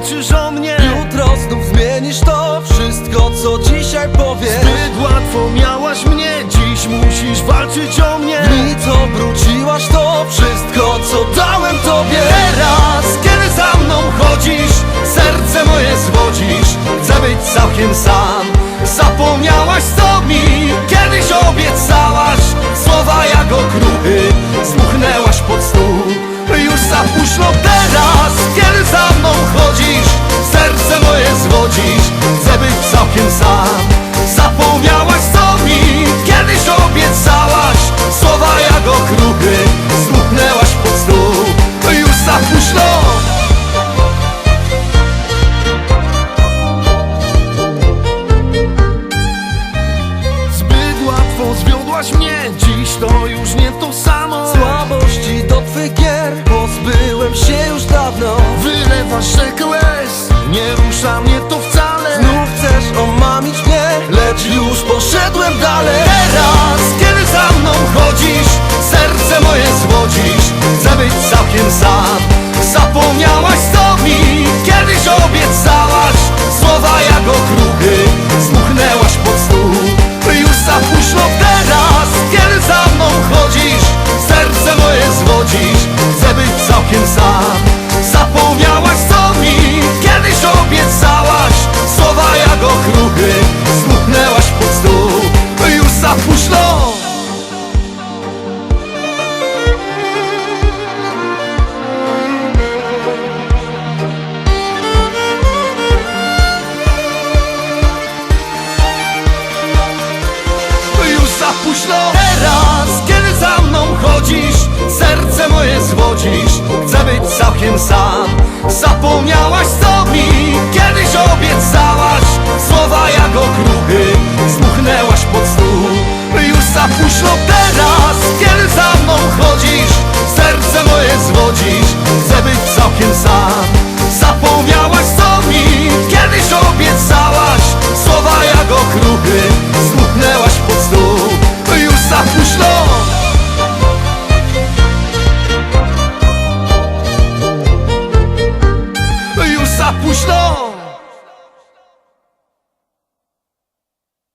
walczysz o mnie. Jutro znów zmienisz to wszystko, co dzisiaj powiesz. Zbyt łatwo miałaś mnie Dziś musisz walczyć o mnie. Nic obróciłaś to wszystko, co dałem tobie. Teraz, kiedy za mną chodzisz Serce moje zwodzisz. Chcę być całkiem sam mnie? Dziś to już nie to samo. Słabości do twych gier. Pozbyłem się już dawno. Wylewasz rzekę łez Nie rusza mnie to wcale. Znów chcesz omamić mnie. Lecz już poszedłem dalej już za późno. Teraz, kiedy za mną chodzisz Serce moje zwodzisz Chcę być całkiem sam. Zapomniałaś co mi Kiedyś obiecałaś. Słowa jak okruchy Zmuchnęłaś pod stół. Już za późno teraz Kiedy za mną chodzisz Serce moje zwodzisz Chcę być całkiem sam